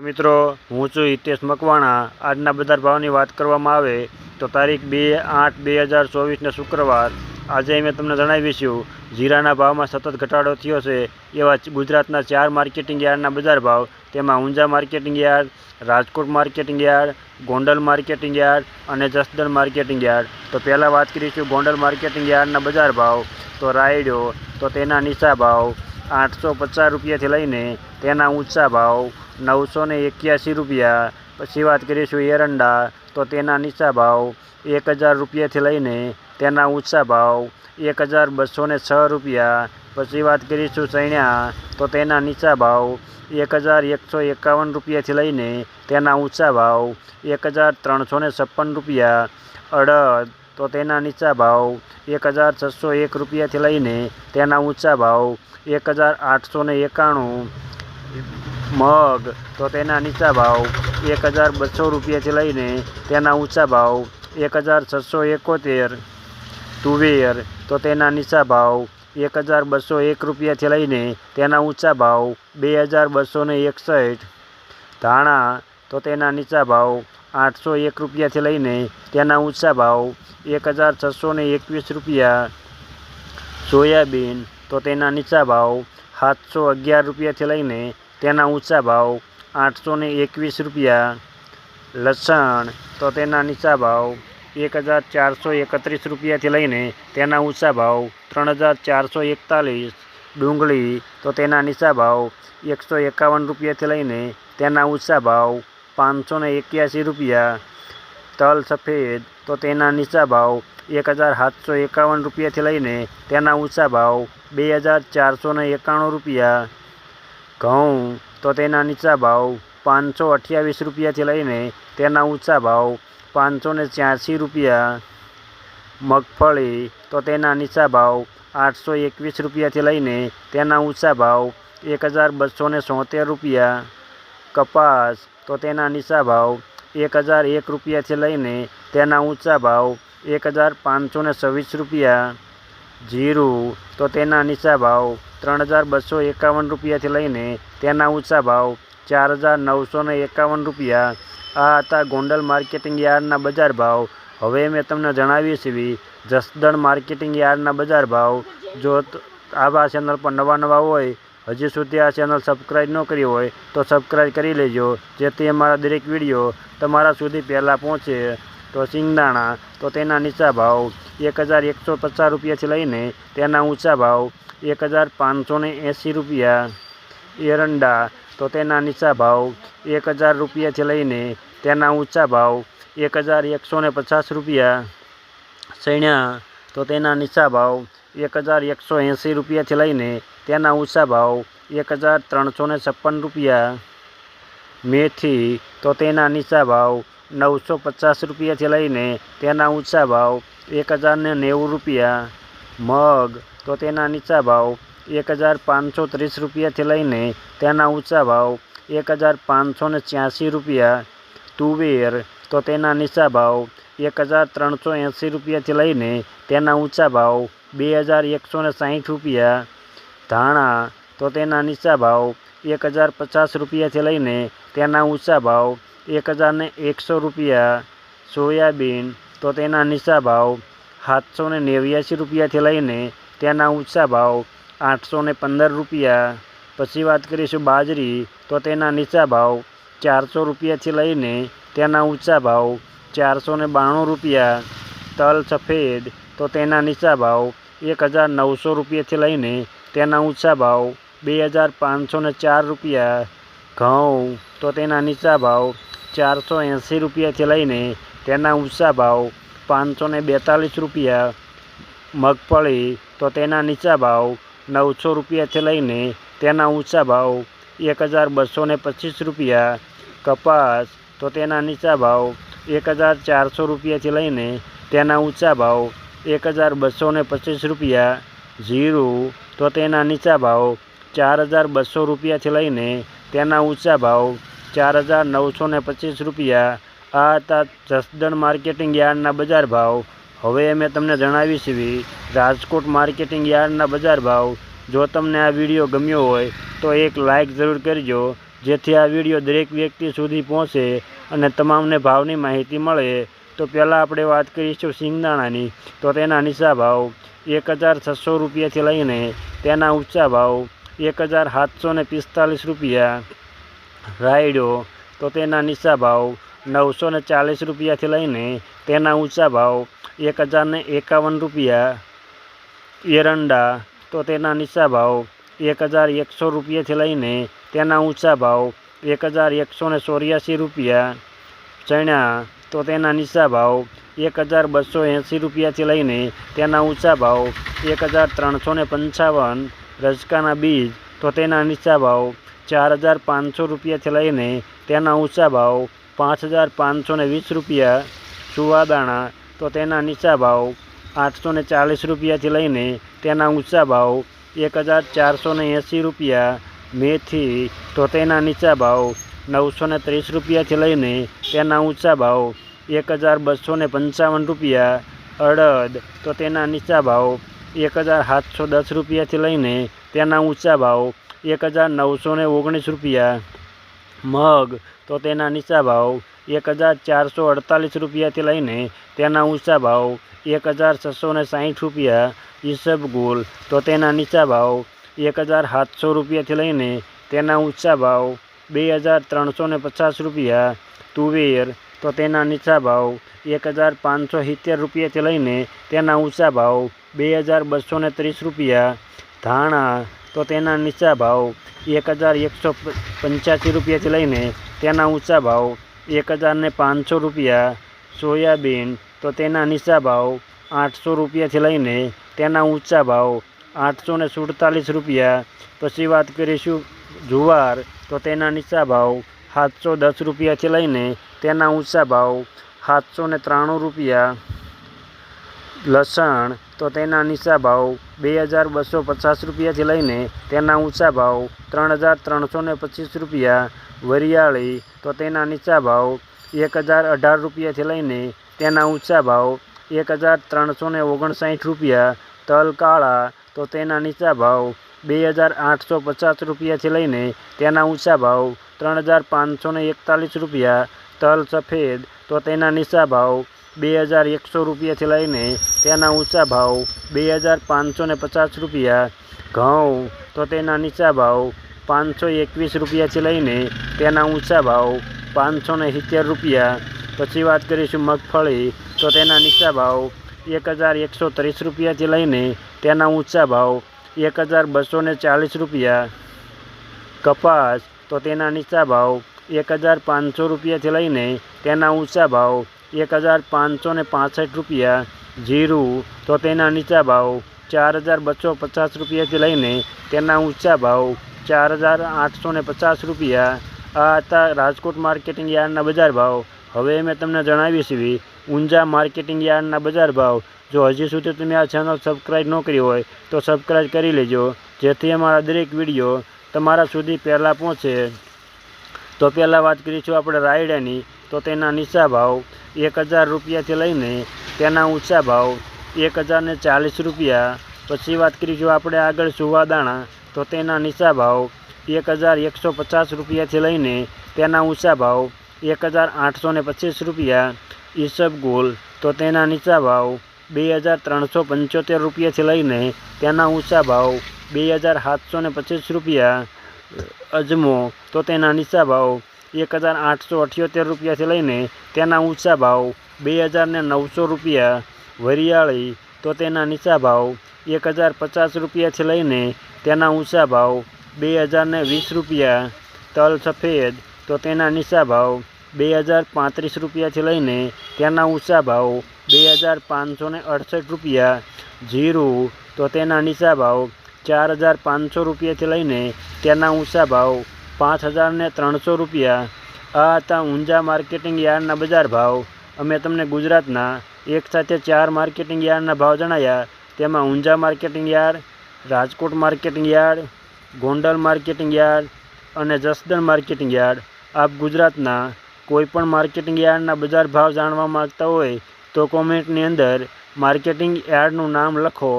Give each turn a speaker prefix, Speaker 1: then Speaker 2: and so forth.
Speaker 1: મિત્રો, હું છું હિતેશ મકવાણા. આજના બજાર ભાવની વાત કરવામાં આવે તો તારીખ બે આઠ બે હજાર ચોવીસને શુક્રવાર. આજે મેં તમને જણાવીશું જીરાના ભાવમાં સતત ઘટાડો થયો છે. એવા ગુજરાતના ચાર માર્કેટિંગ યાર્ડના બજાર ભાવ. તેમાં Unjha marketing yard, Rajkot marketing yard, Gondal marketing yard અને જસદણ માર્કેટિંગ યાર્ડ. તો પહેલાં વાત કરીશું ગોંડલ માર્કેટિંગ યાર્ડના બજાર ભાવ. તો રાયડો, તો તેના નીચા ભાવ આઠસો પચાસ રૂપિયાથી લઈને તેના ઊંચા ભાવ. નવસો ને એક્યાસી રૂપિયા. પછી વાત કરીશું એરંડા, તો તેના નીચા ભાવ એક હજાર રૂપિયાથી લઈને તેના ઊંચા ભાવ એક હજાર બસો ને છ રૂપિયા. પછી વાત કરીશું ચણ્યા, તો તેના નીચા ભાવ એક હજાર એકસો એકાવન રૂપિયાથી લઈને તેના ઊંચા ભાવ એક હજાર ત્રણસો ને છપ્પન રૂપિયા. અડદ, તો તેના નીચા ભાવ એક હજાર છસો એક રૂપિયાથી લઈને તેના ઊંચા ભાવ એક હજાર આઠસો ને એકાણું. મગ, તો તેના નીચા ભાવ એક હજાર બસો રૂપિયાથી લઈને તેના ઊંચા ભાવ એક હજાર છસો એકોતેર. તુવેર, તો તેના નીચા ભાવ એક હજાર બસો એક રૂપિયાથી લઈને તેના ઊંચા ભાવ બે હજાર બસો ને એકસઠ. ધાણા, તો તેના નીચા ભાવ આઠસો એક રૂપિયાથી લઈને તેના ઊંચા ભાવ એક હજાર છસો ને એકવીસ રૂપિયા. સોયાબીન, તો તેના નીચા ભાવ સાતસો અગિયાર રૂપિયાથી લઈને તેના ઊંચા ભાવ આઠસો એકવીસ રૂપિયા. લસણ તો તેના નીચા ભાવ એક હજાર ચારસો એકત્રીસ રૂપિયાથી લઈને તેના ઊંચા ભાવ ત્રણ હજાર ચારસો એકતાલીસ. ડુંગળી તો તેના નીચા ભાવ એકસો એકાવન રૂપિયાથી લઈને તેના ઊંચા ભાવ પાંચસો એક્યાસી રૂપિયા. તલ સફેદ તો તેના નીચા ભાવ એક હજાર સાતસો એકાવન રૂપિયાથી લઈને તેના ઊંચા ભાવ બે હજાર ચારસો એકાણું રૂપિયા. ઘઉં, તો તેના નીચા ભાવ પાંચસો અઠ્યાવીસ રૂપિયાથી લઈને તેના ઊંચા ભાવ પાંચસો ને છ્યાસી રૂપિયા. મગફળી, તો તેના નીચા ભાવ આઠસો એકવીસ રૂપિયાથી લઈને તેના ઊંચા ભાવ એક હજાર બસો ને સોતેર રૂપિયા. કપાસ, તો તેના નીચા ભાવ એક હજાર એક રૂપિયાથી લઈને તેના ઊંચા ભાવ એક હજાર પાંચસો ને છવ્વીસ રૂપિયા. જીરું, તો તેના નીચા ભાવ ત્રણ હજાર બસો એકાવન રૂપિયાથી લઈને તેના ઊંચા ભાવ ચાર હજાર નવસો એકાવન રૂપિયા. આ હતા ગોંડલ માર્કેટિંગ યાર્ડના બજાર ભાવ. હવે મેં તમને જણાવી છે જસદણ માર્કેટિંગ યાર્ડના બજાર ભાવ. જો આવા ચેનલ પર નવા નવા હોય, હજી સુધી આ ચેનલ સબસ્ક્રાઈબ ન કરી હોય, તો સબસ્ક્રાઈબ કરી લેજો, જેથી અમારા દરેક વીડિયો તમારા સુધી પહેલાં પહોંચે. તો સિંગદાણા, તો તેના નીચા ભાવ એક હજાર એકસો પચાસ રૂપિયાથી લઈને તેના ઊંચા ભાવ એક હજાર પાંચસો ને એંસી રૂપિયા. એરંડા, તો તેના નીચા ભાવ એક હજાર રૂપિયાથી લઈને તેના ઊંચા ભાવ એક હજાર એકસો ને પચાસ રૂપિયા. ચણ્યા તો તેના નીચા ભાવ એક હજાર એકસો એંસી રૂપિયાથી લઈને તેના ઊંચા ભાવ એક હજાર ત્રણસો ને છપ્પન રૂપિયા. મેથી, તો તેના નીચા ભાવ નવસો પચાસ રૂપિયાથી લઈને તેના ઊંચા ભાવ એક હજાર ને નેવું રૂપિયા. મગ તો તેના નીચા ભાવ એક હજાર પાંચસો ત્રીસ રૂપિયાથી લઈને તેના ઊંચા ભાવ એક હજાર પાંચસો ને છ્યાસી રૂપિયા. તુવેર તો તેના નીચા ભાવ એક હજાર ત્રણસો એંસી રૂપિયાથી લઈને તેના ઊંચા ભાવ બે હજાર એકસો ને સાહીઠ રૂપિયા. ધાણા તો તેના નીચા ભાવ એક હજાર પચાસ રૂપિયાથી લઈને તેના ઊંચા ભાવ એક હજારને એકસો રૂપિયા, સોયાબીન, તો તેના નીચા ભાવ સાતસો ને નેવ્યાસી રૂપિયાથી લઈને તેના ઊંચા ભાવ આઠસો ને પંદર રૂપિયા. પછી વાત કરીશું બાજરી, તો તેના નીચા ભાવ ચારસો રૂપિયાથી લઈને તેના ઊંચા ભાવ ચારસો ને બાણું રૂપિયા. તલ સફેદ, તો તેના નીચા ભાવ એક હજાર નવસો રૂપિયાથી લઈને તેના ઊંચા ભાવ બે હજાર પાંચસો ને ચાર રૂપિયા. ઘઉં, તો તેના નીચા ભાવ ચારસો એંસી રૂપિયાથી લઈને તેના ઊંચા ભાવ પાંચસો ને બેતાલીસ રૂપિયા મગફળી તો તેના નીચા ભાવ નવસો રૂપિયાથી લઈને તેના ઊંચા ભાવ એક હજાર બસો ને પચીસ રૂપિયા. કપાસ તો તેના નીચા ભાવ એક હજાર ચારસો રૂપિયાથી લઈને તેના ઊંચા ભાવ એક હજાર બસો ને પચીસ રૂપિયા. જીરું તો તેના નીચા ભાવ ચાર હજાર બસો રૂપિયાથી લઈને તેના ઊંચા ભાવ ચાર હજાર નવસો ને પચીસ રૂપિયા. આ હતા જસદણ માર્કેટિંગ યાર્ડના બજાર ભાવ. હવે મેં તમને જણાવી છે રાજકોટ માર્કેટિંગ યાર્ડના બજાર ભાવ. જો તમને આ વીડિયો ગમ્યો હોય, તો એક લાઇક જરૂર કરજો, જેથી આ વીડિયો દરેક વ્યક્તિ સુધી પહોંચે અને તમામને ભાવની માહિતી મળે. તો પહેલાં આપણે વાત કરીશું સિંગદાણાની. તો તેના નીચા ભાવ, એક હજાર છસો રૂપિયાથી લઈને તેના ઊંચા ભાવ, એક હજાર સાતસો પિસ્તાલીસ રૂપિયા. રાયડો, તો તેના નીચા ભાવ નવસો ને ચાલીસ રૂપિયાથી લઈને તેના ઊંચા ભાવ એક હજારને એકાવન રૂપિયા. એરંડા, તો તેના નીચા ભાવ એક હજાર એકસો રૂપિયાથી લઈને તેના ઊંચા ભાવ એક હજાર એકસો ને ચોર્યાસી રૂપિયા. ચણા, તો તેના નીચા ભાવ એક હજાર બસો એંસી રૂપિયાથી લઈને તેના ઊંચા ભાવ એક હજાર ત્રણસો ને પંચાવન. રજકાના બીજ, તો તેના નીચા ભાવ ચાર હજાર પાંચસો રૂપિયાથી લઈને તેના ઊંચા ભાવ પાંચ હજાર પાંચસો ને વીસ રૂપિયા સુવાદાણા તો તેના નીચા ભાવ આઠસો ને ચાલીસ રૂપિયાથી લઈને તેના ઊંચા ભાવ એક હજાર ચારસો ને એંસી રૂપિયા, મેથી તો તેના નીચા ભાવ નવસો ને ત્રીસ રૂપિયાથી લઈને તેના ઊંચા ભાવ એક હજાર બસો ને પંચાવન રૂપિયા, અડદ તો તેના નીચા ભાવ એક હજાર સાતસો દસ રૂપિયાથી લઈને તેના ઊંચા ભાવ એક હજાર નવસો ને ઓગણીસ રૂપિયા. મગ, તો તેના નીચા ભાવ એક હજાર ચારસો અડતાલીસ રૂપિયાથી લઈને તેના ઊંચા ભાવ એક હજાર છસો ને સાહીઠ રૂપિયા. ઈસબગુલ તો તેના નીચા ભાવ એક હજાર સાતસો રૂપિયાથી લઈને તેના ઊંચા ભાવ બે હજાર ત્રણસો ને પચાસ રૂપિયા. તુવેર, તો તેના નીચા ભાવ એક હજાર પાંચસો સિત્તેર રૂપિયાથી લઈને તેના ઊંચા ભાવ બે હજાર બસો ને ત્રીસ રૂપિયા. ધાણા તો તેના નીચા ભાવ એક હજાર એકસો પંચ્યાસી રૂપિયાથી લઈને તેના ઊંચા ભાવ એક હજાર ને પાંચસો રૂપિયા સોયાબીન, તો તેના નીચા ભાવ આઠસો રૂપિયાથી લઈને તેના ઊંચા ભાવ આઠસો ને સુડતાલીસ રૂપિયા. પછી વાત કરીશું જુવાર, તો તેના નીચા ભાવ સાતસો દસ રૂપિયાથી લઈને તેના ઊંચા ભાવ સાતસો ત્રાણું રૂપિયા. લસણ, તો તેના નીચા ભાવ બે હજાર બસો પચાસ રૂપિયાથી લઈને તેના ઊંચા ભાવ ત્રણ હજાર ત્રણસો ને પચીસ રૂપિયા, વરિયાળી તો તેના નીચા ભાવ એક હજાર અઢાર રૂપિયાથી લઈને તેના ઊંચા ભાવ એક હજાર ત્રણસો ને ઓગણસાઠ રૂપિયા, તલ કાળા તો તેના નીચા ભાવ બે હજાર આઠસો પચાસ રૂપિયાથી લઈને તેના ઊંચા ભાવ ત્રણ હજાર પાંચસો એકતાલીસ રૂપિયા, તલ સફેદ તો તેના નીચા ભાવ બે હજાર એકસો રૂપિયાથી લઈને તેના ઊંચા ભાવ બે હજાર પાંચસો ને પચાસ રૂપિયા, ઘઉં તો તેના નીચા ભાવ પાંચસો એકવીસ રૂપિયાથી લઈને તેના ઊંચા ભાવ પાંચસો ને સિત્તેર રૂપિયા. પછી વાત કરીશું મગફળી, તો તેના નીચા ભાવ એક હજાર એકસો ત્રીસ રૂપિયાથી લઈને તેના ઊંચા ભાવ એક હજાર બસો ને ચાલીસ રૂપિયા. કપાસ, તો તેના નીચા ભાવ એક હજાર પાંચસો રૂપિયાથી લઈને તેના ઊંચા ભાવ એક હજાર પાંચસો ને પાંસઠ રૂપિયા જીરું, તો તેના નીચા ભાવ ચાર હજાર બસો પચાસ રૂપિયાથી લઈને તેના ઊંચા ભાવ ચાર હજાર આઠસો ને પચાસ રૂપિયા. આ હતા રાજકોટ માર્કેટિંગ યાર્ડના બજાર ભાવ. હવે મેં તમને જણાવી છે ઊંઝા માર્કેટિંગ યાર્ડના બજાર ભાવ. જો હજી સુધી તમે આ ચેનલ સબસ્ક્રાઈબ ન કરી હોય, તો સબસ્ક્રાઈબ કરી લેજો, જેથી અમારા દરેક વીડિયો તમારા સુધી પહેલાં પહોંચે. તો પહેલાં વાત કરીશું આપણે રાયડાની. તો તેના નીચા ભાવ એક હજાર રૂપિયાથી લઈને તેના ઊંચા ભાવ એક હજારને ચાલીસ રૂપિયા. પછી વાત કરીશું આપણે આગળ સુવાદાણા તો તેના નીચા ભાવ એક હજાર એકસો પચાસ રૂપિયાથી લઈને તેના ઊંચા ભાવ એક હજાર આઠસો ને પચીસ રૂપિયા. ઈસબગુલ તો તેના નીચા ભાવ બે હજાર ત્રણસો પંચોતેર રૂપિયાથી લઈને તેના ઊંચા ભાવ બે હજાર સાતસો ને પચીસ રૂપિયા. અજમો, તો તેના નીચા ભાવ એક હજાર આઠસો અઠ્યોતેર રૂપિયાથી લઈને તેના ઊંચા ભાવ બે હજાર ને નવસો રૂપિયા વરિયાળી, તો તેના નીચા ભાવ એક હજાર પચાસ રૂપિયાથી લઈને તેના ઊંચા ભાવ બે હજાર ને વીસ રૂપિયા. તલ સફેદ, તો તેના નીચા ભાવ બે હજાર પાંત્રીસ રૂપિયાથી લઈને તેના ઊંચા ભાવ બે હજાર પાંચસો અડસઠ રૂપિયા. જીરું, તો તેના નીચા ભાવ ચાર હજાર પાંચસો રૂપિયાથી લઈને તેના ઊંચા ભાવ પાંચ હજાર ને ત્રણસો રૂપિયા. આ હતા ઊંઝા માર્કેટિંગ યાર્ડના બજાર ભાવ. અમે તમને ગુજરાતના એક સાથે ચાર માર્કેટિંગ યાર્ડના ભાવ જણાવ્યા તેમાં Unjha marketing yard, Rajkot marketing yard, Gondal marketing yard અને જસદણ માર્કેટિંગ યાર્ડ. આપ ગુજરાતના કોઈપણ માર્કેટિંગ યાર્ડના બજાર ભાવ જાણવા માગતા હોય તો કોમેન્ટની અંદર માર્કેટિંગ યાર્ડનું નામ લખો.